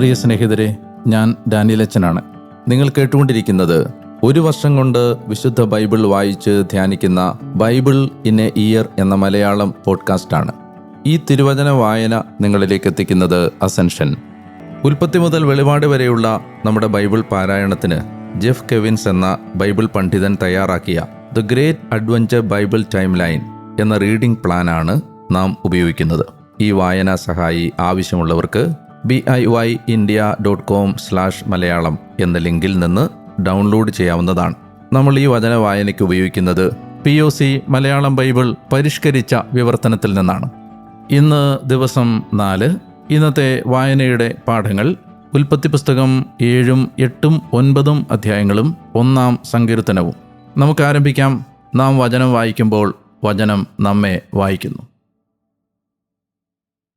പ്രിയ സ്നേഹിതരെ ഞാൻ ഡാനിയലച്ചനാണ് നിങ്ങൾ കേട്ടുകൊണ്ടിരിക്കുന്നത് ഒരു വർഷം കൊണ്ട് വിശുദ്ധ ബൈബിൾ വായിച്ച് ധ്യാനിക്കുന്ന ബൈബിൾ ഇൻ എ ഇയർ എന്ന മലയാളം പോഡ്കാസ്റ്റാണ് ഈ തിരുവചന വായന നിങ്ങളിലേക്ക് എത്തിക്കുന്നത് അസെൻഷൻ. ഉൽപ്പത്തി മുതൽ വെളിപാട് വരെയുള്ള നമ്മുടെ ബൈബിൾ പാരായണത്തിന് ജെഫ് കെവിൻസ് എന്ന ബൈബിൾ പണ്ഡിതൻ തയ്യാറാക്കിയ the great adventure Bible time line എന്ന റീഡിംഗ് പ്ലാനാണ് നാം ഉപയോഗിക്കുന്നത്. ഈ വായനാ സഹായി ആവശ്യമുള്ളവർക്ക് B I Y India dot com slash Malayalam എന്ന ലിങ്കിൽ നിന്ന് ഡൗൺലോഡ് ചെയ്യാവുന്നതാണ്. നമ്മൾ ഈ വചന വായനയ്ക്ക് ഉപയോഗിക്കുന്നത് P O C Malayalam Bible പരിഷ്കരിച്ച വിവർത്തനത്തിൽ നിന്നാണ്. ഇന്ന് ദിവസം നാല് ഇന്നത്തെ വായനയുടെ പാഠങ്ങൾ ഉൽപ്പത്തി പുസ്തകം ഏഴും എട്ടും ഒൻപതും അധ്യായങ്ങളും ഒന്നാം സങ്കീർത്തനവും. നമുക്ക് ആരംഭിക്കാം. നാം വചനം വായിക്കുമ്പോൾ വചനം നമ്മെ വായിക്കുന്നു.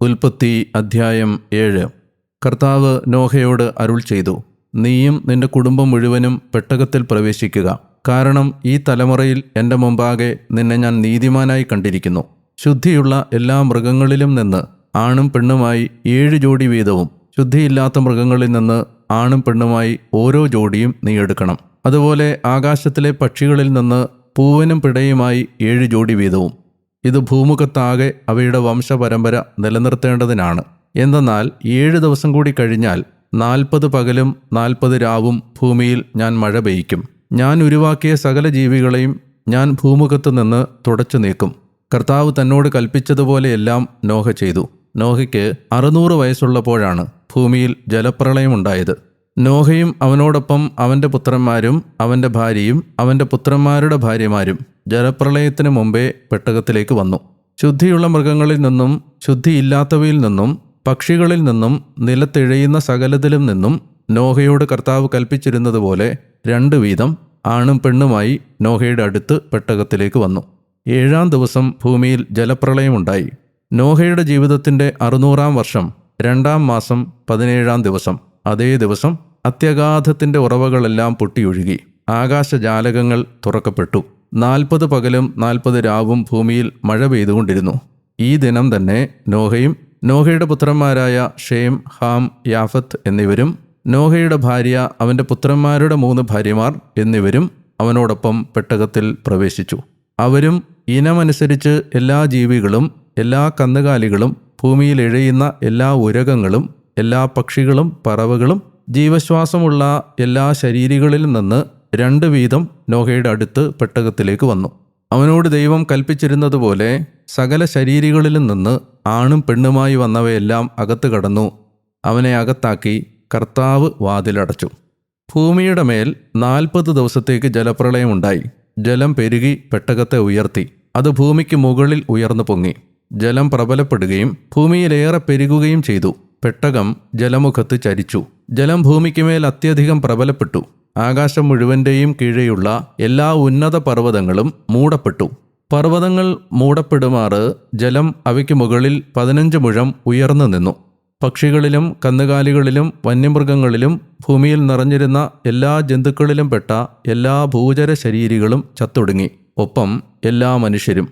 ഉൽപ്പത്തി അധ്യായം ഏഴ്. കർത്താവ് നോഹയോട് അരുൾ ചെയ്തു നീയും നിന്റെ കുടുംബം മുഴുവനും പെട്ടകത്തിൽ പ്രവേശിക്കുക. കാരണം ഈ തലമുറയിൽ എന്റെ മുമ്പാകെ നിന്നെ ഞാൻ നീതിമാനായി കണ്ടിരിക്കുന്നു. ശുദ്ധിയുള്ള എല്ലാ മൃഗങ്ങളിലും നിന്ന് ആണും പെണ്ണുമായി ഏഴ് ജോഡി വീതവും ശുദ്ധിയില്ലാത്ത മൃഗങ്ങളിൽ നിന്ന് ആണും പെണ്ണുമായി ഓരോ ജോഡിയും നീ എടുക്കണം. അതുപോലെ ആകാശത്തിലെ പക്ഷികളിൽ നിന്ന് പൂവനും പിടയുമായി ഏഴ് ജോഡി വീതവും. ഇത് ഭൂമുഖത്താകെ അവയുടെ വംശപരമ്പര നിലനിർത്തേണ്ടതിനാണ്. എന്തെന്നാൽ ഏഴ് ദിവസം കൂടി കഴിഞ്ഞാൽ നാൽപ്പത് പകലും നാൽപ്പത് രാവും ഭൂമിയിൽ ഞാൻ മഴ പെയ്യ്ക്കും. ഞാൻ ഉരുവാക്കിയ സകല ജീവികളെയും ഞാൻ ഭൂമുഖത്ത് നിന്ന് തുടച്ചു നീക്കും. കർത്താവ് തന്നോട് കൽപ്പിച്ചതുപോലെയെല്ലാം നോഹ ചെയ്തു. നോഹയ്ക്ക് അറുന്നൂറ് വയസ്സുള്ളപ്പോഴാണ് ഭൂമിയിൽ ജലപ്രളയമുണ്ടായത് നോഹയും അവനോടൊപ്പം അവന്റെ പുത്രന്മാരും അവന്റെ ഭാര്യയും അവന്റെ പുത്രന്മാരുടെ ഭാര്യമാരും ജലപ്രളയത്തിന് മുമ്പേ പെട്ടകത്തിലേക്ക് വന്നു. ശുദ്ധിയുള്ള മൃഗങ്ങളിൽ നിന്നും ശുദ്ധിയില്ലാത്തവയിൽ നിന്നും പക്ഷികളിൽ നിന്നും നിലത്തിഴയുന്ന സകലത്തിലും നിന്നും നോഹയോട് കർത്താവ് കൽപ്പിച്ചിരുന്നതുപോലെ രണ്ട് വീതം ആണും പെണ്ണുമായി നോഹയുടെ അടുത്ത് പെട്ടകത്തിലേക്ക് വന്നു. ഏഴാം ദിവസം ഭൂമിയിൽ ജലപ്രളയമുണ്ടായി. നോഹയുടെ ജീവിതത്തിന്റെ അറുന്നൂറാം വർഷം രണ്ടാം മാസം പതിനേഴാം ദിവസം. അതേ ദിവസം അത്യഗാധത്തിന്റെ ഉറവകളെല്ലാം പൊട്ടിയൊഴുകി. ആകാശജാലകങ്ങൾ തുറക്കപ്പെട്ടു. നാൽപ്പത് പകലും നാൽപ്പത് രാവും ഭൂമിയിൽ മഴ പെയ്തുകൊണ്ടിരുന്നു. ഈ ദിനം തന്നെ നോഹയും നോഹയുടെ പുത്രന്മാരായ ഷേം ഹാം യാഫത്ത് എന്നിവരും നോഹയുടെ ഭാര്യ അവന്റെ പുത്രന്മാരുടെ മൂന്ന് ഭാര്യമാർ എന്നിവരും അവനോടൊപ്പം പെട്ടകത്തിൽ പ്രവേശിച്ചു. അവരും ഇനമനുസരിച്ച് എല്ലാ ജീവികളും എല്ലാ കന്നുകാലികളും ഭൂമിയിൽ ഇഴയുന്ന എല്ലാ ഉരകങ്ങളും എല്ലാ പക്ഷികളും പറവകളും ജീവശ്വാസമുള്ള എല്ലാ ശരീരികളിൽ നിന്ന് രണ്ട് വീതം നോഹയുടെ അടുത്ത് പെട്ടകത്തിലേക്ക് വന്നു. അവനോട് ദൈവം കൽപ്പിച്ചിരുന്നതുപോലെ സകല ശരീരികളിലും നിന്ന് ആണും പെണ്ണുമായി വന്നവയെല്ലാം അകത്ത് കടന്നു. അവനെ അകത്താക്കി കർത്താവ് വാതിലടച്ചു. ഭൂമിയുടെ മേൽ നാൽപ്പത് ദിവസത്തേക്ക് ജലപ്രളയമുണ്ടായി ജലം പെരുകി പെട്ടകത്തെ ഉയർത്തി. അത് ഭൂമിക്ക് മുകളിൽ ഉയർന്നു പൊങ്ങി. ജലം പ്രബലപ്പെടുകയും ഭൂമിയിലേറെ പെരുകുകയും ചെയ്തു. പെട്ടകം ജലമുഖത്ത് ചരിച്ചു. ജലം ഭൂമിക്കുമേൽ അത്യധികം പ്രബലപ്പെട്ടു. ആകാശം മുഴുവന്റെയും കീഴെയുള്ള എല്ലാ ഉന്നത പർവതങ്ങളും മൂടപ്പെട്ടു. പർവതങ്ങൾ മൂടപ്പെടുമാറ് ജലം അവയ്ക്ക് മുകളിൽ പതിനഞ്ച് മുഴം ഉയർന്നു നിന്നു. പക്ഷികളിലും കന്നുകാലികളിലും വന്യമൃഗങ്ങളിലും ഭൂമിയിൽ നിറഞ്ഞിരുന്ന എല്ലാ ജന്തുക്കളിലും പെട്ട എല്ലാ ഭൂചര ശരീരികളും ചത്തൊടുങ്ങി. ഒപ്പം എല്ലാ മനുഷ്യരും.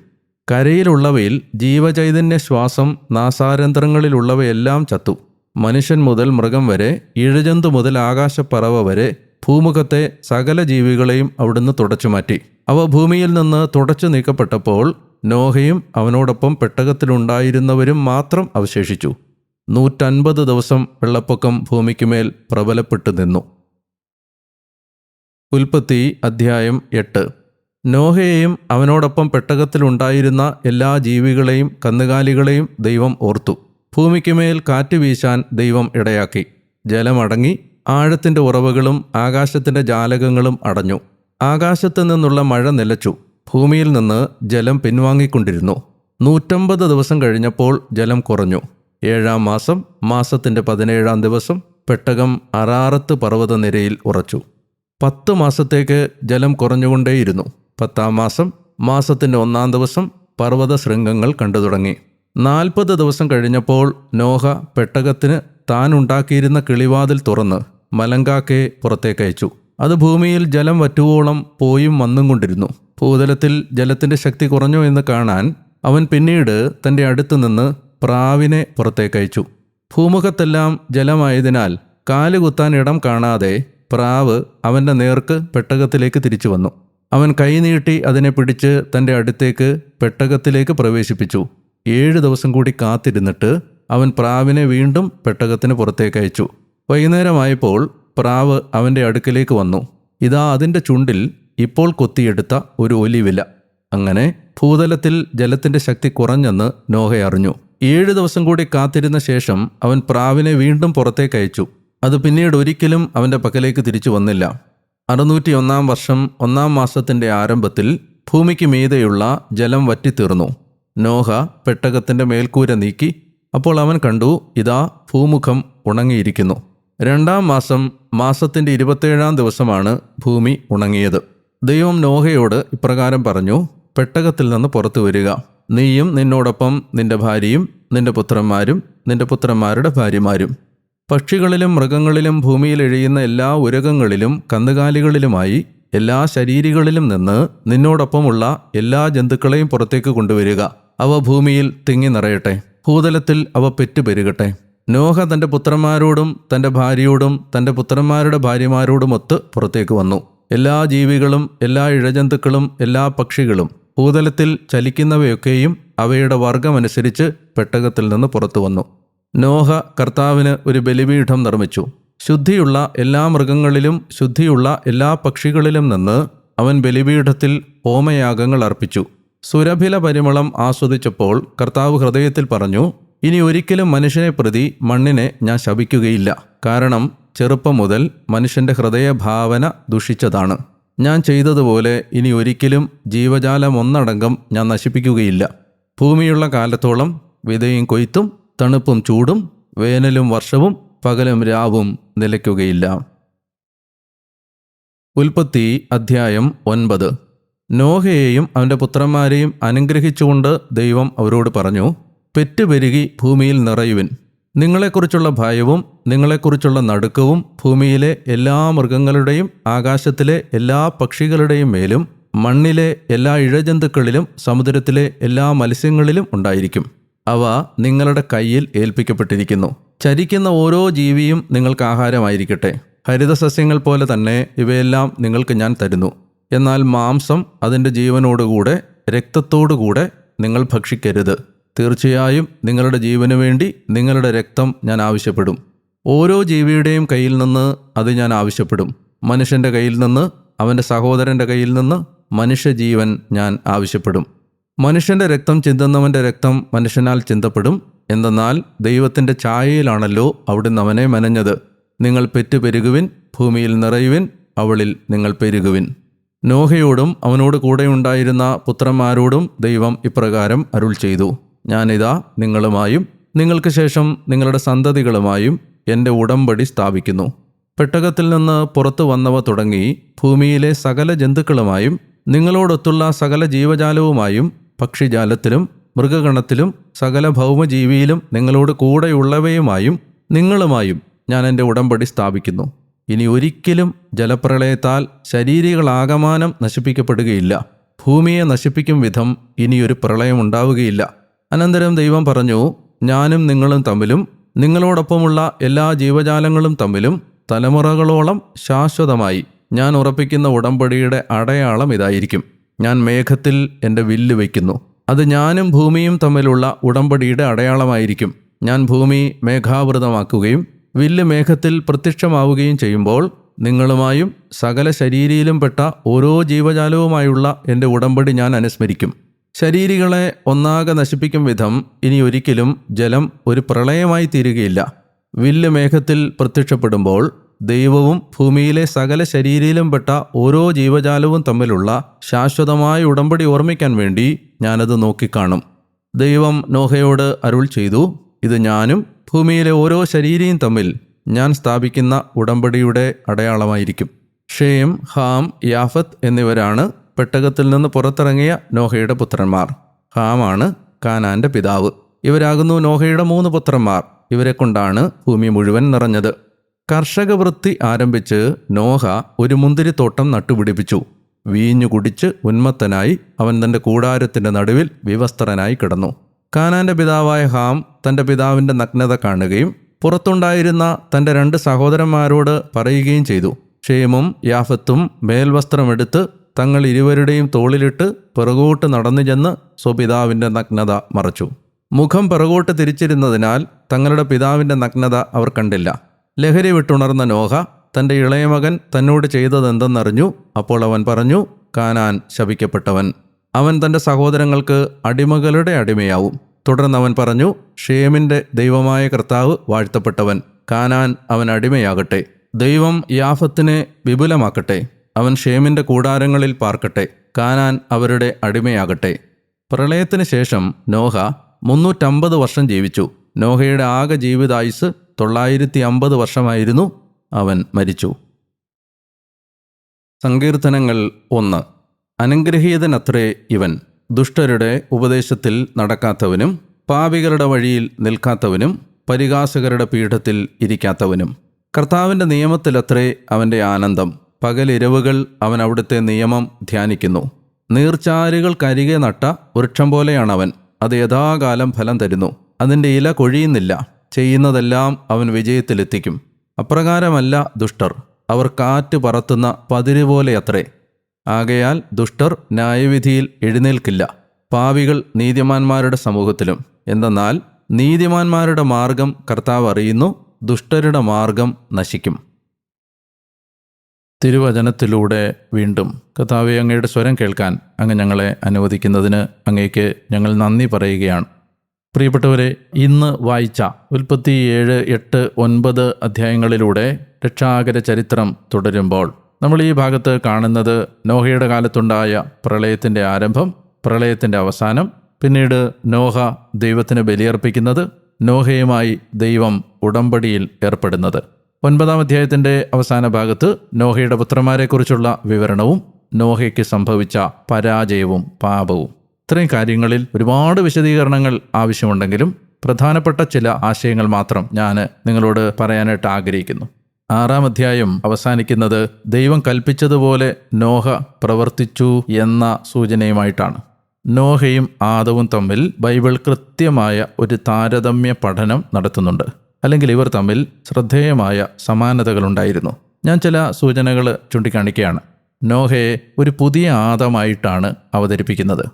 കരയിലുള്ളവയിൽ ജീവചൈതന്യ ശ്വാസം നാസാരന്ധ്രങ്ങളിലുള്ളവയെല്ലാം ചത്തു. മനുഷ്യൻ മുതൽ മൃഗം വരെ ഇഴജന്തു മുതൽ ആകാശപ്പറവ വരെ ഭൂമുഖത്തെ സകല ജീവികളെയും അവിടുന്ന് തുടച്ചുമാറ്റി അവ ഭൂമിയിൽ നിന്ന് തുടച്ചു നീക്കപ്പെട്ടപ്പോൾ നോഹയും അവനോടൊപ്പം പെട്ടകത്തിലുണ്ടായിരുന്നവരും മാത്രം അവശേഷിച്ചു. നൂറ്റൻപത് ദിവസം വെള്ളപ്പൊക്കം ഭൂമിക്കുമേൽ പ്രബലപ്പെട്ടു നിന്നു. ഉൽപ്പത്തി അധ്യായം എട്ട്. നോഹയെയും അവനോടൊപ്പം പെട്ടകത്തിലുണ്ടായിരുന്ന എല്ലാ ജീവികളെയും കന്നുകാലികളെയും ദൈവം ഓർത്തു. ഭൂമിക്കുമേൽ കാറ്റ് വീശാൻ ദൈവം ഇടയാക്കി. ജലമടങ്ങി ആഴത്തിന്റെ ഉറവുകളും ആകാശത്തിന്റെ ജാലകങ്ങളും അടഞ്ഞു. ആകാശത്ത് നിന്നുള്ള മഴ നിലച്ചു. ഭൂമിയിൽ നിന്ന് ജലം പിൻവാങ്ങിക്കൊണ്ടിരുന്നു. നൂറ്റമ്പത് ദിവസം കഴിഞ്ഞപ്പോൾ ജലം കുറഞ്ഞു. ഏഴാം മാസം മാസത്തിന്റെ പതിനേഴാം ദിവസം പെട്ടകം അറാറത്ത് പർവതനിരയിൽ ഉറച്ചു. പത്ത് മാസത്തേക്ക് ജലം കുറഞ്ഞുകൊണ്ടേയിരുന്നു. പത്താം മാസം മാസത്തിന്റെ ഒന്നാം ദിവസം പർവത ശൃംഗങ്ങൾ കണ്ടു തുടങ്ങി. നാൽപ്പത് ദിവസം കഴിഞ്ഞപ്പോൾ നോഹ പെട്ടകത്തിന് താൻ ഉണ്ടാക്കിയിരുന്ന കിളിവാതിൽ തുറന്ന് മലങ്കാക്കയെ പുറത്തേക്കയച്ചു അത് ഭൂമിയിൽ ജലം വറ്റുവോളം പോയും വന്നും കൊണ്ടിരുന്നു. ഭൂതലത്തിൽ ജലത്തിന്റെ ശക്തി കുറഞ്ഞു എന്ന് കാണാൻ അവൻ പിന്നീട് തന്റെ അടുത്തു നിന്ന് പ്രാവിനെ പുറത്തേക്കയച്ചു ഭൂമുഖത്തെല്ലാം ജലമായതിനാൽ കാലുകുത്താൻ ഇടം കാണാതെ പ്രാവ് അവന്റെ നേർക്ക് പെട്ടകത്തിലേക്ക് തിരിച്ചു വന്നു. അവൻ കൈനീട്ടി അതിനെ പിടിച്ച് തന്റെ അടുത്തേക്ക് പെട്ടകത്തിലേക്ക് പ്രവേശിപ്പിച്ചു. ഏഴ് ദിവസം കൂടി കാത്തിരുന്നിട്ട് അവൻ പ്രാവിനെ വീണ്ടും പെട്ടകത്തിന് പുറത്തേക്ക് അയച്ചു. വൈകുന്നേരമായപ്പോൾ പ്രാവ് അവന്റെ അടുക്കലേക്ക് വന്നു. ഇതാ അതിന്റെ ചുണ്ടിൽ ഇപ്പോൾ കൊത്തിയെടുത്ത ഒരു ഒലിവില. അങ്ങനെ ഭൂതലത്തിൽ ജലത്തിന്റെ ശക്തി കുറഞ്ഞെന്ന് നോഹ അറിഞ്ഞു. ഏഴ് ദിവസം കൂടി കാത്തിരുന്ന ശേഷം അവൻ പ്രാവിനെ വീണ്ടും പുറത്തേക്ക് അയച്ചു. അത് പിന്നീട് ഒരിക്കലും അവന്റെ പക്കലേക്ക് തിരിച്ചു വന്നില്ല. അറുന്നൂറ്റി ഒന്നാം വർഷം ഒന്നാം മാസത്തിന്റെ ആരംഭത്തിൽ ഭൂമിക്ക് മീതെയുള്ള ജലം വറ്റിത്തീർന്നു. നോഹ പെട്ടകത്തിന്റെ മേൽക്കൂര നീക്കി അപ്പോൾ അവൻ കണ്ടു ഇതാ ഭൂമുഖം ഉണങ്ങിയിരിക്കുന്നു. രണ്ടാം മാസം മാസത്തിന്റെ ഇരുപത്തേഴാം ദിവസമാണ് ഭൂമി ഉണങ്ങിയത്. ദൈവം നോഹയോട് ഇപ്രകാരം പറഞ്ഞു പെട്ടകത്തിൽ നിന്ന് പുറത്തു വരിക. നീയും നിന്നോടൊപ്പം നിന്റെ ഭാര്യയും നിന്റെ പുത്രന്മാരും നിന്റെ പുത്രന്മാരുടെ ഭാര്യമാരും. പക്ഷികളിലും മൃഗങ്ങളിലും ഭൂമിയിൽ എഴിയുന്ന എല്ലാ ഉരകങ്ങളിലും കന്നുകാലികളിലുമായി എല്ലാ ശരീരികളിലും നിന്ന് നിന്നോടൊപ്പമുള്ള എല്ലാ ജന്തുക്കളെയും പുറത്തേക്ക് കൊണ്ടുവരിക. അവ ഭൂമിയിൽ തിങ്ങി നിറയട്ടെ. ഭൂതലത്തിൽ അവ പെറ്റുപെരുകട്ടെ. നോഹ തന്റെ പുത്രന്മാരോടും തന്റെ ഭാര്യയോടും തന്റെ പുത്രന്മാരുടെ ഭാര്യമാരോടുമൊത്ത് പുറത്തേക്ക് വന്നു. എല്ലാ ജീവികളും എല്ലാ ഇഴജന്തുക്കളും എല്ലാ പക്ഷികളും ഭൂതലത്തിൽ ചലിക്കുന്നവയൊക്കെയും അവയുടെ വർഗമനുസരിച്ച് പെട്ടകത്തിൽ നിന്ന് പുറത്തു വന്നു. നോഹ കർത്താവിന് ഒരു ബലിപീഠം നിർമ്മിച്ചു. ശുദ്ധിയുള്ള എല്ലാ മൃഗങ്ങളിലും ശുദ്ധിയുള്ള എല്ലാ പക്ഷികളിലും നിന്ന് അവൻ ബലിപീഠത്തിൽ ഹോമയാഗങ്ങൾ അർപ്പിച്ചു. സുരഭില പരിമളം ആസ്വദിച്ചപ്പോൾ കർത്താവ് ഹൃദയത്തിൽ പറഞ്ഞു ഇനി ഒരിക്കലും മനുഷ്യനെ പ്രതി മണ്ണിനെ ഞാൻ ശപിക്കുകയില്ല. കാരണം ചെറുപ്പം മുതൽ മനുഷ്യന്റെ ഹൃദയഭാവന ദുഷിച്ചതാണ്. ഞാൻ ചെയ്തതുപോലെ ഇനി ഒരിക്കലും ജീവജാലം ഒന്നടങ്കം ഞാൻ നശിപ്പിക്കുകയില്ല. ഭൂമിയുള്ള കാലത്തോളം വിതയും കൊയ്ത്തും തണുപ്പും ചൂടും വേനലും വർഷവും പകലും രാവും നിലയ്ക്കുകയില്ല. ഉൽപ്പത്തി അധ്യായം ഒൻപത്. നോഹയെയും അവന്റെ പുത്രന്മാരെയും അനുഗ്രഹിച്ചുകൊണ്ട് ദൈവം അവരോട് പറഞ്ഞു പെറ്റുപെരുകി ഭൂമിയിൽ നിറയുവിൻ. നിങ്ങളെക്കുറിച്ചുള്ള ഭയവും നിങ്ങളെക്കുറിച്ചുള്ള നടുക്കവും ഭൂമിയിലെ എല്ലാ മൃഗങ്ങളുടെയും ആകാശത്തിലെ എല്ലാ പക്ഷികളുടെയും മേലും മണ്ണിലെ എല്ലാ ഇഴജന്തുക്കളിലും സമുദ്രത്തിലെ എല്ലാ മത്സ്യങ്ങളിലും ഉണ്ടായിരിക്കും. അവ നിങ്ങളുടെ കയ്യിൽ ഏൽപ്പിക്കപ്പെട്ടിരിക്കുന്നു. ചരിക്കുന്ന ഓരോ ജീവിയും നിങ്ങൾക്ക് ആഹാരമായിരിക്കട്ടെ. ഹരിതസസ്യങ്ങൾ പോലെ തന്നെ ഇവയെല്ലാം നിങ്ങൾക്ക് ഞാൻ തരുന്നു. എന്നാൽ മാംസം അതിന്റെ ജീവനോടുകൂടെ രക്തത്തോടുകൂടെ നിങ്ങൾ ഭക്ഷിക്കരുത്. തീർച്ചയായും നിങ്ങളുടെ ജീവന് വേണ്ടി നിങ്ങളുടെ രക്തം ഞാൻ ആവശ്യപ്പെടും. ഓരോ ജീവിയുടെയും കയ്യിൽ നിന്ന് അത് ഞാൻ ആവശ്യപ്പെടും. മനുഷ്യന്റെ കയ്യിൽ നിന്ന് അവന്റെ സഹോദരന്റെ കയ്യിൽ നിന്ന് മനുഷ്യജീവൻ ഞാൻ ആവശ്യപ്പെടും. മനുഷ്യന്റെ രക്തം ചിന്തുന്നവന്റെ രക്തം മനുഷ്യനാൽ ചിന്തപ്പെടും. എന്തെന്നാൽ ദൈവത്തിന്റെ ഛായയിലാണല്ലോ അവിടുന്ന് അവനെ മെനഞ്ഞത്. നിങ്ങൾ പെറ്റുപെരുകുവിൻ ഭൂമിയിൽ നിറയുവിൻ അവളിൽ നിങ്ങൾ പെരുകുവിൻ. നോഹയോടും അവനോട് കൂടെയുണ്ടായിരുന്ന പുത്രന്മാരോടും ദൈവം ഇപ്രകാരം അരുൾ ചെയ്തു. ഞാനിതാ നിങ്ങളുമായും നിങ്ങൾക്ക് ശേഷം നിങ്ങളുടെ സന്തതികളുമായും എന്റെ ഉടമ്പടി സ്ഥാപിക്കുന്നു. പെട്ടകത്തിൽ നിന്ന് പുറത്തു വന്നവ തുടങ്ങി ഭൂമിയിലെ സകല ജന്തുക്കളുമായും നിങ്ങളോടൊത്തുള്ള സകല ജീവജാലവുമായും പക്ഷിജാലത്തിലും മൃഗഗണത്തിലും സകല ഭൗമജീവിയിലും നിങ്ങളോട് കൂടെയുള്ളവയുമായും നിങ്ങളുമായും ഞാൻ എന്റെ ഉടമ്പടി സ്ഥാപിക്കുന്നു. ഇനി ഒരിക്കലും ജലപ്രളയത്താൽ ശരീരികളാകമാനം നശിപ്പിക്കപ്പെടുകയില്ല. ഭൂമിയെ നശിപ്പിക്കും വിധം ഇനിയൊരു പ്രളയം ഉണ്ടാവുകയില്ല അനന്തരം ദൈവം പറഞ്ഞു ഞാനും നിങ്ങളും തമ്മിലും നിങ്ങളോടൊപ്പമുള്ള എല്ലാ ജീവജാലങ്ങളും തമ്മിലും തലമുറകളോളം ശാശ്വതമായി ഞാൻ ഉറപ്പിക്കുന്ന ഉടമ്പടിയുടെ അടയാളം ഇതായിരിക്കും. ഞാൻ മേഘത്തിൽ എന്റെ വില്ല് വയ്ക്കുന്നു. അത് ഞാനും ഭൂമിയും തമ്മിലുള്ള ഉടമ്പടിയുടെ അടയാളമായിരിക്കും. ഞാൻ ഭൂമി മേഘാവൃതമാക്കുകയും വില്ല് മേഘത്തിൽ പ്രത്യക്ഷമാവുകയും ചെയ്യുമ്പോൾ നിങ്ങളുമായും സകല ശരീരിയിലും പെട്ട ഓരോ ജീവജാലവുമായുള്ള എന്റെ ഉടമ്പടി ഞാൻ അനുസ്മരിക്കും. ശരീരികളെ ഒന്നാകെ നശിപ്പിക്കും വിധം ഇനി ഒരിക്കലും ജലം ഒരു പ്രളയമായി തീരുകയില്ല. വില്ല് മേഘത്തിൽ പ്രത്യക്ഷപ്പെടുമ്പോൾ ദൈവവും ഭൂമിയിലെ സകല ശരീരയിലും പെട്ട ഓരോ ജീവജാലവും തമ്മിലുള്ള ശാശ്വതമായ ഉടമ്പടി ഓർമ്മിക്കാൻ വേണ്ടി ഞാനത് നോക്കിക്കാണും. ദൈവം നോഹയോട് അരുൾ ചെയ്തു ഇത് ഞാനും ഭൂമിയിലെ ഓരോ ശരീരയും തമ്മിൽ ഞാൻ സ്ഥാപിക്കുന്ന ഉടമ്പടിയുടെ അടയാളമായിരിക്കും. ഷേം ഹാം യാഫത്ത് എന്നിവരാണ് പെട്ടകത്തിൽ നിന്ന് പുറത്തിറങ്ങിയ നോഹയുടെ പുത്രന്മാർ. ഹാമാണ് കാനാന്റെ പിതാവ്. ഇവരാകുന്നു നോഹയുടെ മൂന്ന് പുത്രന്മാർ. ഇവരെ കൊണ്ടാണ് ഭൂമി മുഴുവൻ നിറഞ്ഞത്. കർഷക വൃത്തി ആരംഭിച്ച് നോഹ ഒരു മുന്തിരിത്തോട്ടം നട്ടുപിടിപ്പിച്ചു. വീഞ്ഞു കുടിച്ച് ഉന്മത്തനായി അവൻ തന്റെ കൂടാരത്തിന്റെ നടുവിൽ വിവസ്ത്രനായി കിടന്നു. കാനാന്റെ പിതാവായ ഹാം തന്റെ പിതാവിന്റെ നഗ്നത കാണുകയും പുറത്തുണ്ടായിരുന്ന തന്റെ രണ്ട് സഹോദരന്മാരോട് പറയുകയും ചെയ്തു. ക്ഷേമും യാഫത്തും മേൽവസ്ത്രമെടുത്ത് തങ്ങൾ ഇരുവരുടെയും തോളിലിട്ട് പിറകോട്ട് നടന്നു ചെന്ന് സ്വപിതാവിന്റെ നഗ്നത മറച്ചു. മുഖം പിറകോട്ട് തിരിച്ചിരുന്നതിനാൽ തങ്ങളുടെ പിതാവിന്റെ നഗ്നത അവർ കണ്ടില്ല. ലഹരി വിട്ടുണർന്ന നോഹ തന്റെ ഇളയമകൻ തന്നോട് ചെയ്തതെന്തെന്നറിഞ്ഞു. അപ്പോൾ അവൻ പറഞ്ഞു കാനാൻ ശപിക്കപ്പെട്ടവൻ. അവൻ തന്റെ സഹോദരങ്ങൾക്ക് അടിമകളുടെ അടിമയാവും. തുടർന്ന് അവൻ പറഞ്ഞു ഷേമിന്റെ ദൈവമായ കർത്താവ് വാഴ്ത്തപ്പെട്ടവൻ. കാനാൻ അവൻ അടിമയാകട്ടെ. ദൈവം യാഫത്തിനെ വിപുലമാക്കട്ടെ. അവൻ ഷേമിന്റെ കൂടാരങ്ങളിൽ പാർക്കട്ടെ കാനാൻ അവരുടെ അടിമയാകട്ടെ. പ്രളയത്തിന് ശേഷം നോഹ മുന്നൂറ്റമ്പത് വർഷം ജീവിച്ചു. നോഹയുടെ ആകെ ജീവിതായുസ് തൊള്ളായിരത്തി അമ്പത് വർഷമായിരുന്നു അവൻ മരിച്ചു. സങ്കീർത്തനങ്ങൾ ഒന്ന്. അനുഗ്രഹീതനത്രേ ഇവൻ. ദുഷ്ടരുടെ ഉപദേശത്തിൽ നടക്കാത്തവനും പാപികളുടെ വഴിയിൽ നിൽക്കാത്തവനും പരിഹാസകരുടെ പീഠത്തിൽ ഇരിക്കാത്തവനും. കർത്താവിന്റെ നിയമത്തിലത്രേ അവന്റെ ആനന്ദം. പകലിരവുകൾ അവൻ അവിടുത്തെ നിയമം ധ്യാനിക്കുന്നു. നീർച്ചാലുകൾക്കരികെ നട്ട വൃക്ഷം പോലെയാണവൻ. അത് യഥാകാലം ഫലം തരുന്നു. അതിന്റെ ഇല കൊഴിയുന്നില്ല. ചെയ്യുന്നതെല്ലാം അവൻ വിജയത്തിലെത്തിക്കും. അപ്രകാരമല്ല ദുഷ്ടർ. അവർ കാറ്റ് പറത്തുന്ന പതിര് പോലെയത്രേ. ആകയാൽ ദുഷ്ടർ ന്യായവിധിയിൽ എഴുന്നേൽക്കില്ല. പാവികൾ നീതിമാന്മാരുടെ സമൂഹത്തിലും. എന്തെന്നാൽ നീതിമാന്മാരുടെ മാർഗം കർത്താവ് അറിയുന്നു ദുഷ്ടരുടെ മാർഗം നശിക്കും. തിരുവചനത്തിലൂടെ വീണ്ടും കഥാവെ അങ്ങയുടെ സ്വരം കേൾക്കാൻ അങ്ങ് ഞങ്ങളെ അനുവദിക്കുന്നതിന് അങ്ങേക്ക് ഞങ്ങൾ നന്ദി പറയുകയാണ്. പ്രിയപ്പെട്ടവരെ ഇന്ന് വായിച്ച ഉൽപ്പത്തി ഏഴ് എട്ട് ഒൻപത് അധ്യായങ്ങളിലൂടെ രക്ഷാകര ചരിത്രം തുടരുമ്പോൾ നമ്മൾ ഈ ഭാഗത്ത് കാണുന്നത് നോഹയുടെ കാലത്തുണ്ടായ പ്രളയത്തിന്റെ ആരംഭം പ്രളയത്തിന്റെ അവസാനം പിന്നീട് നോഹ ദൈവത്തിന് ബലിയർപ്പിക്കുന്നത് നോഹയുമായി ദൈവം ഉടമ്പടിയിൽ ഏർപ്പെടുന്നത്. ഒൻപതാം അധ്യായത്തിന്റെ അവസാന ഭാഗത്ത് നോഹയുടെ പുത്രന്മാരെക്കുറിച്ചുള്ള വിവരണവും നോഹയ്ക്ക് സംഭവിച്ച പരാജയവും പാപവും. ഇത്രയും കാര്യങ്ങളിൽ ഒരുപാട് വിശദീകരണങ്ങൾ ആവശ്യമുണ്ടെങ്കിലും പ്രധാനപ്പെട്ട ചില ആശയങ്ങൾ മാത്രം ഞാൻ നിങ്ങളോട് പറയാനായിട്ട് ആഗ്രഹിക്കുന്നു. ആറാം അധ്യായം അവസാനിക്കുന്നത് ദൈവം കൽപ്പിച്ചതുപോലെ നോഹ പ്രവർത്തിച്ചു എന്ന സൂചനയുമായിട്ടാണ്. നോഹയും ആദവും തമ്മിൽ ബൈബിൾ കൃത്യമായ ഒരു താരതമ്യ പഠനം നടത്തുന്നുണ്ട്. അല്ലെങ്കിൽ ഇവർ തമ്മിൽ ശ്രദ്ധേയമായ സമാനതകളുണ്ടായിരുന്നു. ഞാൻ ചില സൂചനകൾ ചൂണ്ടിക്കാണിക്കുകയാണ്. നോഹയെ ഒരു പുതിയ ആദമായിട്ടാണ് അവതരിപ്പിക്കുന്നത്.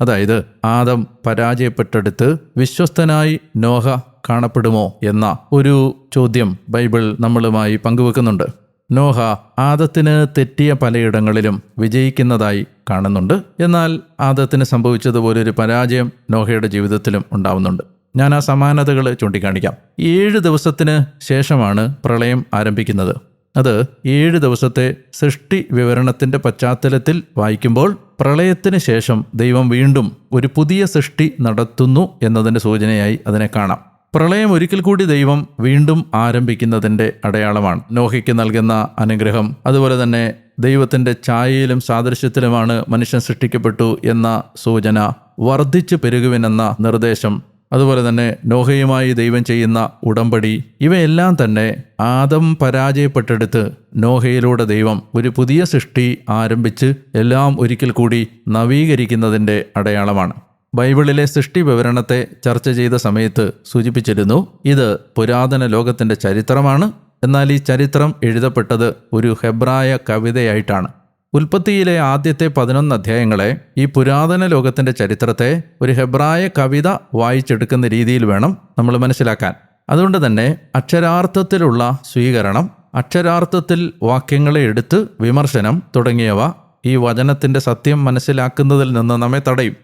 അതായത് ആദം പരാജയപ്പെട്ടെടുത്ത് വിശ്വസ്തനായി നോഹ കാണപ്പെടുമോ എന്ന ഒരു ചോദ്യം ബൈബിൾ നമ്മളുമായി പങ്കുവെക്കുന്നുണ്ട്. നോഹ ആദത്തിന് തെറ്റിയ പലയിടങ്ങളിലും വിജയിക്കുന്നതായി കാണുന്നുണ്ട്. എന്നാൽ ആദത്തിന് സംഭവിച്ചതുപോലെ ഒരു പരാജയം നോഹയുടെ ജീവിതത്തിലും ഉണ്ടാവുന്നുണ്ട്. ഞാൻ ആ സമാനതകൾ ചൂണ്ടിക്കാണിക്കാം. ഏഴ് ദിവസത്തിന് ശേഷമാണ് പ്രളയം ആരംഭിക്കുന്നത്. അത് ഏഴ് ദിവസത്തെ സൃഷ്ടി വിവരണത്തിന്റെ പശ്ചാത്തലത്തിൽ വായിക്കുമ്പോൾ പ്രളയത്തിന് ശേഷം ദൈവം വീണ്ടും ഒരു പുതിയ സൃഷ്ടി നടത്തുന്നു എന്നതിന്റെ സൂചനയായി അതിനെ കാണാം. പ്രളയം ഒരിക്കൽ കൂടി ദൈവം വീണ്ടും ആരംഭിക്കുന്നതിന്റെ അടയാളമാണ്. നോഹയ്ക്ക് നൽകുന്ന അനുഗ്രഹം അതുപോലെ തന്നെ ദൈവത്തിന്റെ ഛായയിലും സാദൃശ്യത്തിലുമാണ് മനുഷ്യൻ സൃഷ്ടിക്കപ്പെട്ടു എന്ന സൂചന വർദ്ധിച്ചു പെരുകുവിനെന്ന നിർദ്ദേശം അതുപോലെ തന്നെ നോഹയുമായി ദൈവം ചെയ്യുന്ന ഉടമ്പടി ഇവയെല്ലാം തന്നെ ആദം പരാജയപ്പെട്ടെടുത്ത് നോഹയിലൂടെ ദൈവം ഒരു പുതിയ സൃഷ്ടി ആരംഭിച്ച് എല്ലാം ഒരിക്കൽ കൂടി നവീകരിക്കുന്നതിന്റെ അടയാളമാണ്. ബൈബിളിലെ സൃഷ്ടി വിവരണത്തെ ചർച്ച ചെയ്ത സമയത്ത് സൂചിപ്പിച്ചിരുന്നു ഇത് പുരാതന ലോകത്തിന്റെ ചരിത്രമാണ്. എന്നാൽ ഈ ചരിത്രം എഴുതപ്പെട്ടത് ഒരു ഹെബ്രായ കവിതയായിട്ടാണ്. ഉൽപ്പത്തിയിലെ ആദ്യത്തെ പതിനൊന്ന് അധ്യായങ്ങളെ ഈ പുരാതന ലോകത്തിന്റെ ചരിത്രത്തെ ഒരു ഹെബ്രായ കവിത വായിച്ചെടുക്കുന്ന രീതിയിൽ വേണം നമ്മൾ മനസ്സിലാക്കാൻ. അതുകൊണ്ട് തന്നെ അക്ഷരാർത്ഥത്തിലുള്ള സ്വീകരണം അക്ഷരാർത്ഥത്തിൽ വാക്യങ്ങളെ എടുത്ത് വിമർശനം തുടങ്ങിയവ ഈ വചനത്തിന്റെ സത്യം മനസ്സിലാക്കുന്നതിൽ നിന്ന് നമ്മെ തടയും.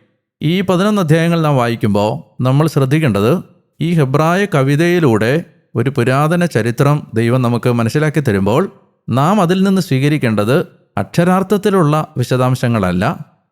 ഈ പതിനൊന്ന് അധ്യായങ്ങൾ നാം വായിക്കുമ്പോൾ നമ്മൾ ശ്രദ്ധിക്കേണ്ടത് ഈ ഹെബ്രായ കവിതയിലൂടെ ഒരു പുരാതന ചരിത്രം ദൈവം നമുക്ക് മനസ്സിലാക്കി തരുമ്പോൾ നാം അതിൽ നിന്ന് സ്വീകരിക്കേണ്ടത് അക്ഷരാർത്ഥത്തിലുള്ള വിശദാംശങ്ങളല്ല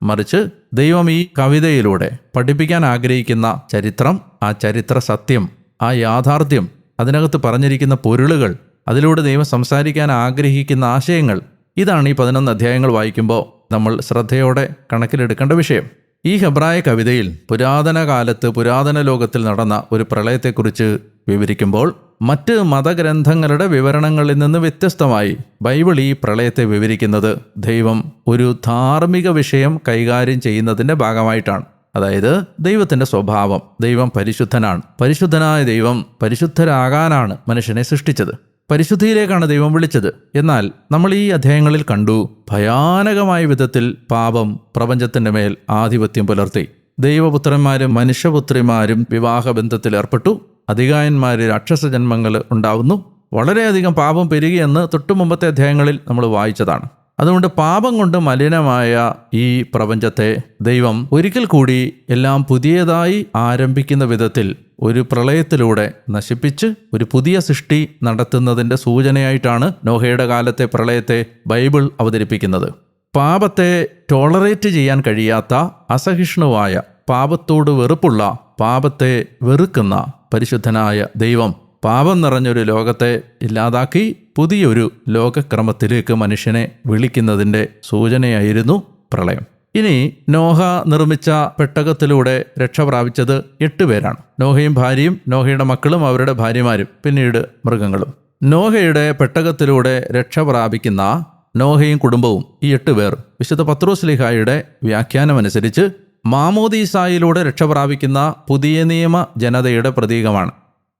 മറിച്ച് ദൈവം ഈ കവിതയിലൂടെ പഠിപ്പിക്കാൻ ആഗ്രഹിക്കുന്ന ചരിത്രം ആ ചരിത്ര സത്യം ആ യാഥാർത്ഥ്യം അതിനകത്ത് പറഞ്ഞിരിക്കുന്ന പൊരുളുകൾ അതിലൂടെ ദൈവം സംസാരിക്കാൻ ആഗ്രഹിക്കുന്ന ആശയങ്ങൾ ഇതാണ് ഈ പതിനൊന്ന് അധ്യായങ്ങൾ വായിക്കുമ്പോൾ നമ്മൾ ശ്രദ്ധയോടെ കണക്കിലെടുക്കേണ്ട വിഷയം. ഈ ഹെബ്രായ കവിതയിൽ പുരാതന കാലത്ത് പുരാതന ലോകത്തിൽ നടന്ന ഒരു പ്രളയത്തെക്കുറിച്ച് വിവരിക്കുമ്പോൾ മറ്റ് മതഗ്രന്ഥങ്ങളുടെ വിവരണങ്ങളിൽ നിന്ന് വ്യത്യസ്തമായി ബൈബിൾ ഈ പ്രളയത്തെ വിവരിക്കുന്നത് ദൈവം ഒരു ധാർമ്മിക വിഷയം കൈകാര്യം ചെയ്യുന്നതിന്റെ ഭാഗമായിട്ടാണ്. അതായത് ദൈവത്തിന്റെ സ്വഭാവം. ദൈവം പരിശുദ്ധനാണ്. പരിശുദ്ധനായ ദൈവം പരിശുദ്ധരാകാനാണ് മനുഷ്യനെ സൃഷ്ടിച്ചത്. പരിശുദ്ധിയിലേക്കാണ് ദൈവം വിളിച്ചത്. എന്നാൽ നമ്മൾ ഈ അധ്യായങ്ങളിൽ കണ്ടു ഭയാനകമായ വിധത്തിൽ പാപം പ്രപഞ്ചത്തിന്റെ മേൽ ആധിപത്യം പുലർത്തി. ദൈവപുത്രന്മാരും മനുഷ്യപുത്രിമാരും വിവാഹബന്ധത്തിൽ ഏർപ്പെട്ടു. അധികായന്മാർ രാക്ഷസ ജന്മങ്ങൾ ഉണ്ടാകുന്നു വളരെയധികം പാപം പെരുകിയെന്ന് തൊട്ടു മുമ്പത്തെ അധ്യായങ്ങളിൽ നമ്മൾ വായിച്ചതാണ്. അതുകൊണ്ട് പാപം കൊണ്ട് മലിനമായ ഈ പ്രപഞ്ചത്തെ ദൈവം ഒരിക്കൽ കൂടി എല്ലാം പുതിയതായി ആരംഭിക്കുന്ന വിധത്തിൽ ഒരു പ്രളയത്തിലൂടെ നശിപ്പിച്ച് ഒരു പുതിയ സൃഷ്ടി നടത്തുന്നതിന്റെ സൂചനയായിട്ടാണ് നോഹയുടെ കാലത്തെ പ്രളയത്തെ ബൈബിൾ അവതരിപ്പിക്കുന്നത്. പാപത്തെ ടോളറേറ്റ് ചെയ്യാൻ കഴിയാത്ത അസഹിഷ്ണുവായ പാപത്തോട് വെറുപ്പുള്ള പാപത്തെ വെറുക്കുന്ന പരിശുദ്ധനായ ദൈവം പാപം നിറഞ്ഞൊരു ലോകത്തെ ഇല്ലാതാക്കി പുതിയൊരു ലോകക്രമത്തിലേക്ക് മനുഷ്യനെ വിളിക്കുന്നതിന്റെ സൂചനയായിരുന്നു പ്രളയം. ഇനി നോഹ നിർമ്മിച്ച പെട്ടകത്തിലൂടെ രക്ഷ പ്രാപിച്ചത് എട്ട് പേരാണ്. നോഹയും ഭാര്യയും നോഹയുടെ മക്കളും അവരുടെ ഭാര്യമാരും പിന്നീട് മൃഗങ്ങളും. നോഹയുടെ പെട്ടകത്തിലൂടെ രക്ഷ പ്രാപിക്കുന്ന നോഹയും കുടുംബവും ഈ എട്ട് പേർ വിശുദ്ധ പത്രോസ്ലിഹായുടെ വ്യാഖ്യാനമനുസരിച്ച് മാമോദീസായിലൂടെ രക്ഷപ്രാപിക്കുന്ന പുതിയ നിയമ ജനതയുടെ പ്രതീകമാണ്.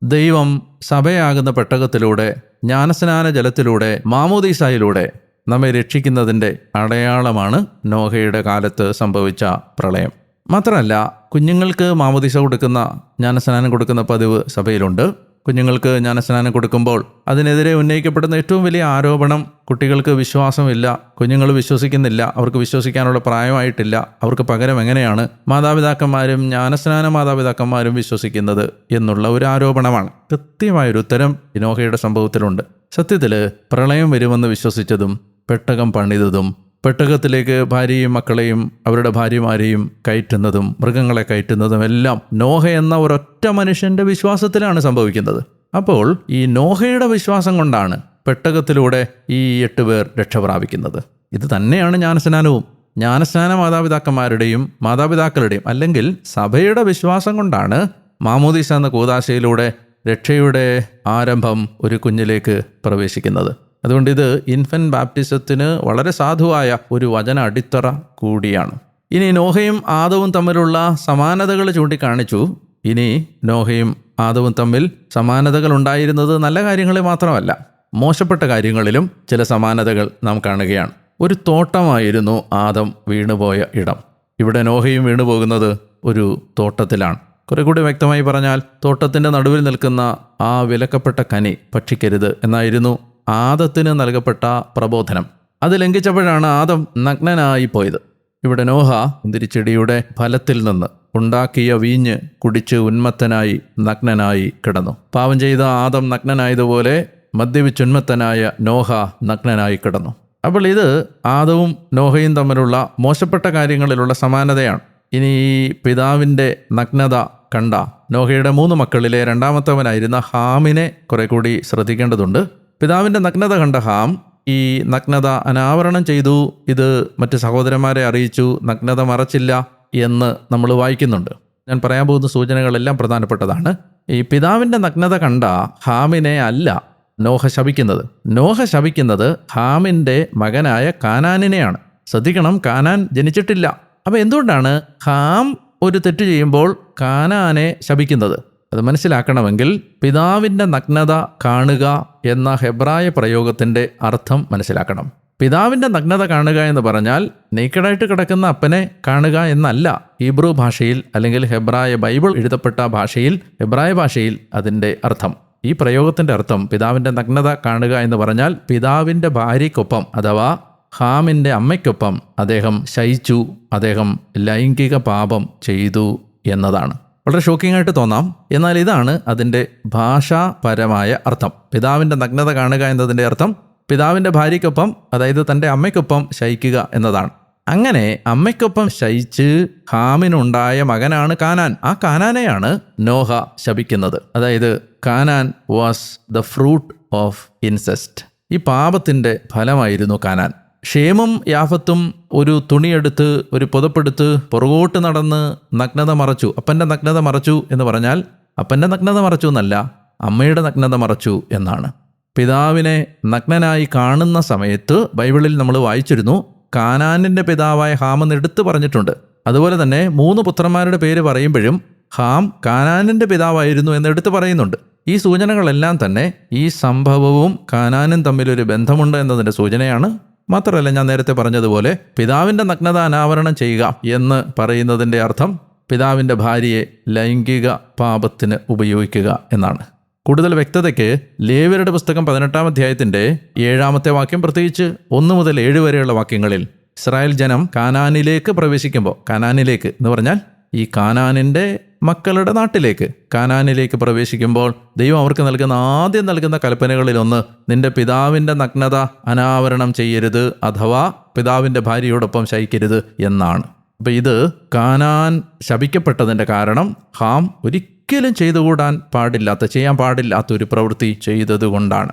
ദൈവം സഭയാകുന്ന പെട്ടകത്തിലൂടെ ജ്ഞാനസ്നാന ജലത്തിലൂടെ മാമോദീസായിലൂടെ നമ്മെ രക്ഷിക്കുന്നതിന്റെ അടയാളമാണ് നോഹയുടെ കാലത്ത് സംഭവിച്ച പ്രളയം. മാത്രമല്ല കുഞ്ഞുങ്ങൾക്ക് മാമോദീസ കൊടുക്കുന്ന ജ്ഞാനസ്നാനം കൊടുക്കുന്ന പതിവ് സഭയിലുണ്ട്. കുഞ്ഞുങ്ങൾക്ക് ജ്ഞാനസ്നാനം കൊടുക്കുമ്പോൾ അതിനെതിരെ ഉന്നയിക്കപ്പെടുന്ന ഏറ്റവും വലിയ ആരോപണം കുട്ടികൾക്ക് വിശ്വാസമില്ല. കുഞ്ഞുങ്ങൾ വിശ്വസിക്കുന്നില്ല. അവർക്ക് വിശ്വസിക്കാനുള്ള പ്രായമായിട്ടില്ല. അവർക്ക് പകരം എങ്ങനെയാണ് മാതാപിതാക്കന്മാരും ജ്ഞാനസ്നാന മാതാപിതാക്കന്മാരും വിശ്വസിക്കുന്നത് എന്നുള്ള ഒരു ആരോപണമാണ്. കൃത്യമായൊരു ഉത്തരം ഇനോഹയുടെ സംഭവത്തിലുണ്ട്. സത്യത്തിൽ പ്രളയം വരുമെന്ന് വിശ്വസിച്ചതും പെട്ടകം പണിതതും പെട്ടകത്തിലേക്ക് ഭാര്യയും മക്കളെയും അവരുടെ ഭാര്യമാരെയും കയറ്റുന്നതും മൃഗങ്ങളെ കയറ്റുന്നതും എല്ലാം നോഹ എന്ന ഒരൊറ്റ മനുഷ്യന്റെ വിശ്വാസത്തിലാണ് സംഭവിക്കുന്നത്. അപ്പോൾ ഈ നോഹയുടെ വിശ്വാസം കൊണ്ടാണ് പെട്ടകത്തിലൂടെ ഈ എട്ട് പേർ രക്ഷ പ്രാപിക്കുന്നത്. ഇത് തന്നെയാണ് ജ്ഞാനസ്നാനവും. ജ്ഞാനസ്നാന മാതാപിതാക്കന്മാരുടെയും മാതാപിതാക്കളുടെയും അല്ലെങ്കിൽ സഭയുടെ വിശ്വാസം കൊണ്ടാണ് മാമോദീസ എന്ന കൂതാശയിലൂടെ രക്ഷയുടെ ആരംഭം ഒരു കുഞ്ഞിലേക്ക് പ്രവേശിക്കുന്നത്. അതുകൊണ്ട് ഇത് ഇൻഫൻ ബാപ്റ്റിസത്തിന് വളരെ സാധുവായ ഒരു വചന അടിത്തറ കൂടിയാണ്. ഇനി നോഹയും ആദവും തമ്മിലുള്ള സമാനതകൾ ചൂണ്ടിക്കാണിച്ചു. ഇനി നോഹയും ആദവും തമ്മിൽ സമാനതകൾ ഉണ്ടായിരുന്നത് നല്ല കാര്യങ്ങളിൽ മാത്രമല്ല മോശപ്പെട്ട കാര്യങ്ങളിലും ചില സമാനതകൾ നാം കാണുകയാണ്. ഒരു തോട്ടമായിരുന്നു ആദം വീണുപോയ ഇടം. ഇവിടെ നോഹയും വീണുപോകുന്നത് ഒരു തോട്ടത്തിലാണ്. കുറെ കൂടി വ്യക്തമായി പറഞ്ഞാൽ തോട്ടത്തിന്റെ നടുവിൽ നിൽക്കുന്ന ആ വിലക്കപ്പെട്ട കനി ഭക്ഷിക്കരുത് എന്നായിരുന്നു ആദത്തിന് നൽകപ്പെട്ട പ്രബോധനം. അത് ലംഘിച്ചപ്പോഴാണ് ആദം നഗ്നനായി പോയത്. ഇവിടെ നോഹ മുന്തിരിച്ചെടിയുടെ ഫലത്തിൽ നിന്ന് ഉണ്ടാക്കിയ വീഞ്ഞ് കുടിച്ച് ഉന്മത്തനായി നഗ്നനായി കിടന്നു. പാവം ചെയ്ത ആദം നഗ്നനായതുപോലെ മദ്യപിച്ചുന്മത്തനായ നോഹ നഗ്നനായി കിടന്നു. അപ്പോൾ ഇത് ആദവും നോഹയും തമ്മിലുള്ള മോശപ്പെട്ട കാര്യങ്ങളിലുള്ള സമാനതയാണ്. ഇനി ഈ പിതാവിന്റെ നഗ്നത കണ്ട നോഹയുടെ മൂന്ന് മക്കളിലെ രണ്ടാമത്തവനായിരുന്ന ഹാമിനെ കുറെ കൂടി ശ്രദ്ധിക്കേണ്ടതുണ്ട്. പിതാവിന്റെ നഗ്നത കണ്ട ഹാം ഈ നഗ്നത അനാവരണം ചെയ്തു. ഇത് മറ്റ് സഹോദരന്മാരെ അറിയിച്ചു. നഗ്നത മറച്ചില്ല എന്ന് നമ്മൾ വായിക്കുന്നുണ്ട്. ഞാൻ പറയാൻ പോകുന്ന സൂചനകളെല്ലാം പ്രധാനപ്പെട്ടതാണ്. ഈ പിതാവിന്റെ നഗ്നത കണ്ട ഹാമിനെ അല്ല നോഹ ശപിക്കുന്നത്. നോഹ ശപിക്കുന്നത് ഹാമിന്റെ മകനായ കാനാനിനെയാണ്. ശ്രദ്ധിക്കണം കാനാൻ ജനിച്ചിട്ടില്ല. അപ്പോൾ എന്തുകൊണ്ടാണ് ഹാം ഒരു തെറ്റ് ചെയ്യുമ്പോൾ കാനാനെ ശപിക്കുന്നത്? അത് മനസ്സിലാക്കണമെങ്കിൽ പിതാവിന്റെ നഗ്നത കാണുക എന്ന ഹെബ്രായ പ്രയോഗത്തിന്റെ അർത്ഥം മനസ്സിലാക്കണം. പിതാവിന്റെ നഗ്നത കാണുക എന്ന് പറഞ്ഞാൽ നീക്കടായിട്ട് കിടക്കുന്ന അപ്പനെ കാണുക എന്നല്ല. ഹീബ്രു ഭാഷയിൽ അല്ലെങ്കിൽ ഹെബ്രായ ബൈബിൾ എഴുതപ്പെട്ട ഭാഷയിൽ ഹെബ്രായ ഭാഷയിൽ അതിന്റെ അർത്ഥം. ഈ പ്രയോഗത്തിന്റെ അർത്ഥം പിതാവിന്റെ നഗ്നത കാണുക എന്ന് പറഞ്ഞാൽ പിതാവിന്റെ ഭാര്യയ്ക്കൊപ്പം അഥവാ ഹാമിന്റെ അമ്മയ്ക്കൊപ്പം അദ്ദേഹം ശയിച്ചു അദ്ദേഹം ലൈംഗിക പാപം ചെയ്തു എന്നതാണ്. വളരെ ഷോക്കിംഗ് ആയിട്ട് തോന്നാം. എന്നാൽ ഇതാണ് അതിന്റെ ഭാഷാപരമായ അർത്ഥം. പിതാവിന്റെ നഗ്നത കാണുക എന്നതിന്റെ അർത്ഥം പിതാവിന്റെ ഭാര്യയ്ക്കൊപ്പം അതായത് തന്റെ അമ്മയ്ക്കൊപ്പം ശയിക്കുക എന്നതാണ്. അങ്ങനെ അമ്മയ്ക്കൊപ്പം ശയിച്ച് ഹാമിനുണ്ടായ മകനാണ് കാനാൻ. ആ കാനാനെയാണ് നോഹ ശപിക്കുന്നത്. അതായത് Canaan was the fruit of incest ഈ പാപത്തിന്റെ ഫലമായിരുന്നു കാനാൻ. ഷേമും യാഫത്തും ഒരു തുണിയെടുത്ത് ഒരു പുതപ്പെടുത്ത് പുറകോട്ട് നടന്ന് നഗ്നത മറച്ചു. അപ്പന്റെ നഗ്നത മറച്ചു എന്ന് പറഞ്ഞാൽ അപ്പന്റെ നഗ്നത മറച്ചു എന്നല്ല അമ്മയുടെ നഗ്നത മറച്ചു എന്നാണ്. പിതാവിനെ നഗ്നനായി കാണുന്ന സമയത്ത് ബൈബിളിൽ നമ്മൾ വായിച്ചിരുന്നു കാനാനിന്റെ പിതാവായ ഹാമെന്ന് എടുത്തു പറഞ്ഞിട്ടുണ്ട്. അതുപോലെ തന്നെ മൂന്ന് പുത്രന്മാരുടെ പേര് പറയുമ്പോഴും ഹാം കാനാനിന്റെ പിതാവായിരുന്നു എന്ന് എടുത്തു പറയുന്നുണ്ട്. ഈ സൂചനകളെല്ലാം തന്നെ ഈ സംഭവവും കാനാനും തമ്മിലൊരു ബന്ധമുണ്ട് എന്നതിന്റെ സൂചനയാണ് മാത്രമല്ല ഞാൻ നേരത്തെ പറഞ്ഞതുപോലെ പിതാവിന്റെ നഗ്നത അനാവരണം ചെയ്യുക എന്ന് പറയുന്നതിന്റെ അർത്ഥം പിതാവിന്റെ ഭാര്യയെ ലൈംഗിക പാപത്തിന് ഉപയോഗിക്കുക എന്നാണ്. കൂടുതൽ വ്യക്തതയ്ക്ക് ലേവ്യരുടെ പുസ്തകം പതിനെട്ടാം അധ്യായത്തിന്റെ ഏഴാമത്തെ വാക്യം പ്രത്യേകിച്ച് ഒന്ന് മുതൽ ഏഴ് വരെയുള്ള വാക്യങ്ങളിൽ ഇസ്രായേൽ ജനം കാനാനിലേക്ക് പ്രവേശിക്കുമ്പോൾ കാനാനിലേക്ക് എന്ന് പറഞ്ഞാൽ ഈ കാനാനിന്റെ മക്കളുടെ നാട്ടിലേക്ക് കാനാനിലേക്ക് പ്രവേശിക്കുമ്പോൾ ദൈവം അവർക്ക് നൽകുന്ന ആദ്യം നൽകുന്ന കൽപ്പനകളിലൊന്ന് നിന്റെ പിതാവിന്റെ നഗ്നത അനാവരണം ചെയ്യരുത് അഥവാ പിതാവിന്റെ ഭാര്യയോടൊപ്പം ശയിക്കരുത് എന്നാണ്. അപ്പം ഇത് കാനാൻ ശപിക്കപ്പെട്ടതിന്റെ കാരണം ഹാം ഒരിക്കലും ചെയ്തുകൂടാൻ പാടില്ലാത്ത ചെയ്യാൻ പാടില്ലാത്ത ഒരു പ്രവൃത്തി ചെയ്തതുകൊണ്ടാണ്.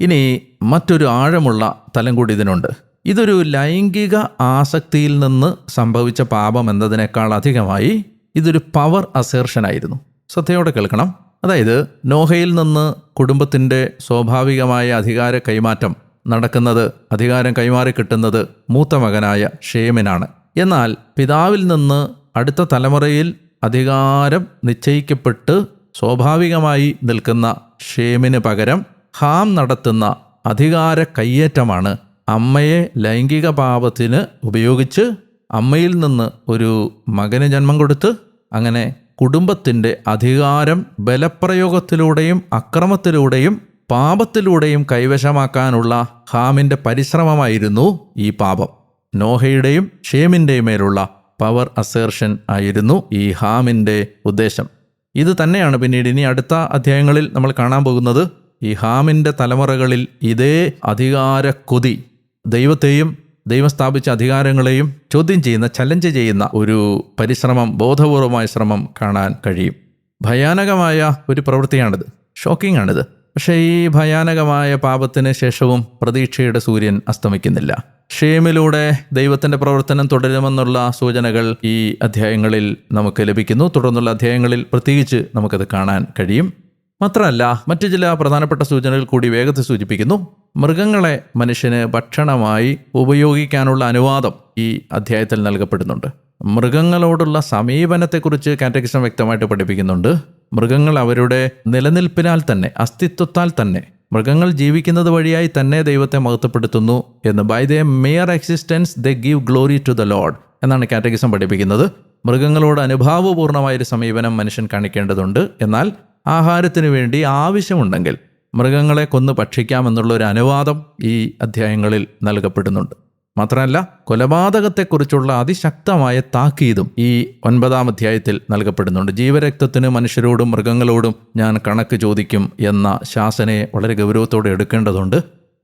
ഇനി മറ്റൊരു ആഴമുള്ള തലം കൂടി ഇതിനുണ്ട്. ഇതൊരു ലൈംഗിക ആസക്തിയിൽ നിന്ന് സംഭവിച്ച പാപം എന്നതിനേക്കാൾ അധികമായി ഇതൊരു പവർ അസേർഷനായിരുന്നു ശ്രദ്ധയോടെ കേൾക്കണം. അതായത് നോഹയിൽ നിന്ന് കുടുംബത്തിന്റെ സ്വാഭാവികമായ അധികാര കൈമാറ്റം നടക്കുന്നത് അധികാരം കൈമാറി കിട്ടുന്നത് മൂത്ത മകനായ ഷേമിനാണ്. എന്നാൽ പിതാവിൽ നിന്ന് അടുത്ത തലമുറയിൽ അധികാരം നിശ്ചയിക്കപ്പെട്ട് സ്വാഭാവികമായി നിൽക്കുന്ന ഷേമിന് പകരം ഹാം നടത്തുന്ന അധികാര കയ്യേറ്റമാണ് അമ്മയെ ലൈംഗിക പാപത്തിന് ഉപയോഗിച്ച് അമ്മയിൽ നിന്ന് ഒരു മകന് ജന്മം കൊടുത്ത് അങ്ങനെ കുടുംബത്തിന്റെ അധികാരം ബലപ്രയോഗത്തിലൂടെയും അക്രമത്തിലൂടെയും പാപത്തിലൂടെയും കൈവശമാക്കാനുള്ള ഹാമിന്റെ പരിശ്രമമായിരുന്നു ഈ പാപം. നോഹയുടെയും ഷേമിന്റെയും മേലുള്ള പവർ അസേർഷൻ ആയിരുന്നു ഈ ഹാമിന്റെ ഉദ്ദേശം. ഇത് തന്നെയാണ് പിന്നീട് ഇനി അടുത്ത അധ്യായങ്ങളിൽ നമ്മൾ കാണാൻ പോകുന്നത്. ഈ ഹാമിന്റെ തലമുറകളിൽ ഇതേ അധികാര കൊതി ദൈവത്തെയും ദൈവം സ്ഥാപിച്ച അധികാരങ്ങളെയും ചോദ്യം ചെയ്യുന്ന ചലഞ്ച് ചെയ്യുന്ന ഒരു പരിശ്രമം ബോധപൂർവമായ ശ്രമം കാണാൻ കഴിയും. ഭയാനകമായ ഒരു പ്രവൃത്തിയാണിത്. ഷോക്കിംഗ് ആണിത്. പക്ഷേ ഈ ഭയാനകമായ പാപത്തിന് ശേഷവും പ്രതീക്ഷയുടെ സൂര്യൻ അസ്തമിക്കുന്നില്ല. ക്ഷേമിലൂടെ ദൈവത്തിന്റെ പ്രവർത്തനം തുടരുമെന്നുള്ള സൂചനകൾ ഈ അധ്യായങ്ങളിൽ നമുക്ക് ലഭിക്കുന്നു. തുടർന്നുള്ള അധ്യായങ്ങളിൽ പ്രത്യേകിച്ച് നമുക്കത് കാണാൻ കഴിയും. മാത്രമല്ല മറ്റു ചില പ്രധാനപ്പെട്ട സൂചനകൾ കൂടി വേഗത്തിൽ സൂചിപ്പിക്കുന്നു. മൃഗങ്ങളെ മനുഷ്യന് ഭക്ഷണമായി ഉപയോഗിക്കാനുള്ള അനുവാദം ഈ അധ്യായത്തിൽ നൽകപ്പെടുന്നുണ്ട്. മൃഗങ്ങളോടുള്ള സമീപനത്തെക്കുറിച്ച് കാറ്റഗിസം വ്യക്തമായിട്ട് പഠിപ്പിക്കുന്നുണ്ട്. മൃഗങ്ങൾ അവരുടെ നിലനിൽപ്പിനാൽ തന്നെ അസ്തിത്വത്താൽ തന്നെ മൃഗങ്ങൾ ജീവിക്കുന്നത് വഴിയായി തന്നെ ദൈവത്തെ മഹത്വപ്പെടുത്തുന്നു എന്ന് by the mere existence the give glory to the lord എന്നാണ് കാറ്റഗിസം പഠിപ്പിക്കുന്നത്. മൃഗങ്ങളോട് അനുഭാവപൂർണമായൊരു സമീപനം മനുഷ്യൻ കാണിക്കേണ്ടതുണ്ട്. എന്നാൽ ആഹാരത്തിന് വേണ്ടി ആവശ്യമുണ്ടെങ്കിൽ മൃഗങ്ങളെ കൊന്ന് ഭക്ഷിക്കാമെന്നുള്ള ഒരു അനുവാദം ഈ അധ്യായങ്ങളിൽ നൽകപ്പെടുന്നുണ്ട്. മാത്രമല്ല കൊലപാതകത്തെക്കുറിച്ചുള്ള അതിശക്തമായ താക്കീതും ഈ ഒൻപതാം അധ്യായത്തിൽ നൽകപ്പെടുന്നുണ്ട്. ജീവരക്തത്തിന് മനുഷ്യരോടും മൃഗങ്ങളോടും ഞാൻ കണക്ക് ചോദിക്കും എന്ന ശാസനയെ വളരെ ഗൗരവത്തോടെ എടുക്കേണ്ടതുണ്ട്.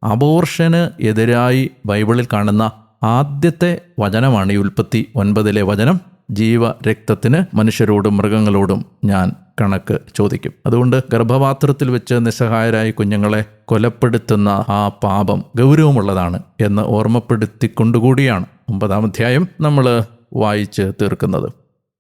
അബോർഷന് എതിരായി ബൈബിളിൽ കാണുന്ന ആദ്യത്തെ വചനമാണ് ഈ ഉൽപ്പത്തി ഒൻപതിലെ വചനം. ജീവരക്തത്തിന് മനുഷ്യരോടും മൃഗങ്ങളോടും ഞാൻ കണക്ക് ചോദിക്കും. അതുകൊണ്ട് ഗർഭപാത്രത്തിൽ വെച്ച് നിസ്സഹായരായ കുഞ്ഞുങ്ങളെ കൊലപ്പെടുത്തുന്ന ആ പാപം ഗൗരവമുള്ളതാണ് എന്ന് ഓർമ്മപ്പെടുത്തിക്കൊണ്ടുകൂടിയാണ് ഒമ്പതാം അധ്യായം നമ്മൾ വായിച്ച് തീർക്കുന്നത്.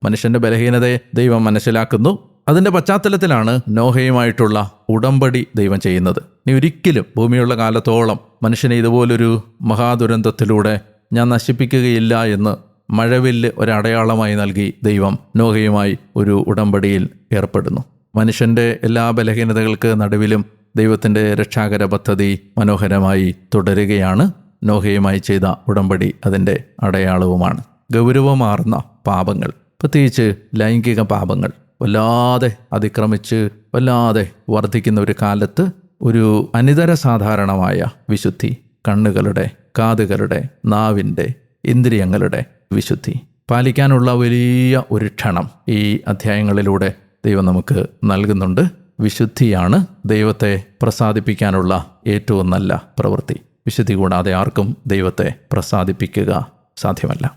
മനുഷ്യന്റെ ബലഹീനതയെ ദൈവം മനസ്സിലാക്കുന്നു. അതിന്റെ പശ്ചാത്തലത്തിലാണ് നോഹയുമായിട്ടുള്ള ഉടമ്പടി ദൈവം ചെയ്യുന്നത്. നീ ഒരിക്കലും ഭൂമിയുള്ള കാലത്തോളം മനുഷ്യനെ ഇതുപോലൊരു മഹാദുരന്തത്തിലൂടെ ഞാൻ നശിപ്പിക്കുകയില്ല എന്ന് മഴവില്ല് ഒരടയാളമായി നൽകി ദൈവം നോഹയുമായി ഒരു ഉടമ്പടിയിൽ ഏർപ്പെടുന്നു. മനുഷ്യന്റെ എല്ലാ ബലഹീനതകൾക്ക് നടുവിലും ദൈവത്തിന്റെ രക്ഷാകര പദ്ധതി മനോഹരമായി തുടരുകയാണ്. നോഹയുമായി ചെയ്ത ഉടമ്പടി അതിന്റെ അടയാളവുമാണ്. ഗൗരവമാർന്ന പാപങ്ങൾ പ്രത്യേകിച്ച് ലൈംഗിക പാപങ്ങൾ വല്ലാതെ അതിക്രമിച്ച് വല്ലാതെ വർദ്ധിക്കുന്ന ഒരു കാലത്ത് ഒരു അനിതര സാധാരണമായ വിശുദ്ധി കണ്ണുകളുടെ കാതുകളുടെ നാവിന്റെ ഇന്ദ്രിയങ്ങളുടെ വിശുദ്ധി. പാലിക്കാനുള്ള വലിയ ഒരു ക്ഷണം ഈ അധ്യായങ്ങളിലൂടെ ദൈവം നമുക്ക് നൽകുന്നുണ്ട്. വിശുദ്ധിയാണ് ദൈവത്തെ പ്രസാദിപ്പിക്കാനുള്ള ഏറ്റവും നല്ല പ്രവൃത്തി. വിശുദ്ധി കൂടാതെ ആർക്കും ദൈവത്തെ പ്രസാദിപ്പിക്കുക സാധ്യമല്ല.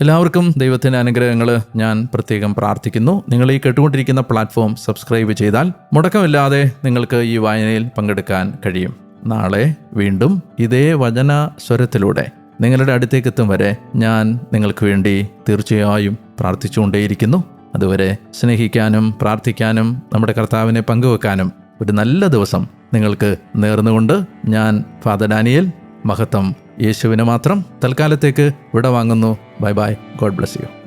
എല്ലാവർക്കും ദൈവത്തിന്റെ അനുഗ്രഹങ്ങൾ ഞാൻ പ്രത്യേകം പ്രാർത്ഥിക്കുന്നു. നിങ്ങൾ ഈ കേട്ടുകൊണ്ടിരിക്കുന്ന പ്ലാറ്റ്ഫോം സബ്സ്ക്രൈബ് ചെയ്താൽ മുടക്കമില്ലാതെ നിങ്ങൾക്ക് ഈ വായനയിൽ പങ്കെടുക്കാൻ കഴിയും. നാളെ വീണ്ടും ഇതേ വചന സ്വരത്തിലൂടെ നിങ്ങളുടെ അടുത്തേക്ക് എത്തും വരെ ഞാൻ നിങ്ങൾക്ക് വേണ്ടി തീർച്ചയായും പ്രാർത്ഥിച്ചുകൊണ്ടേയിരിക്കുന്നു. അതുവരെ സ്നേഹിക്കാനും പ്രാർത്ഥിക്കാനും നമ്മുടെ കർത്താവിനെ പങ്കുവെക്കാനും ഒരു നല്ല ദിവസം നിങ്ങൾക്ക് നേർന്നുകൊണ്ട് ഞാൻ ഫാദർ ഡാനിയൽ മഹത്വം യേശുവിനെ മാത്രം തൽക്കാലത്തേക്ക് വിട വാങ്ങുന്നു bye bye. God bless you.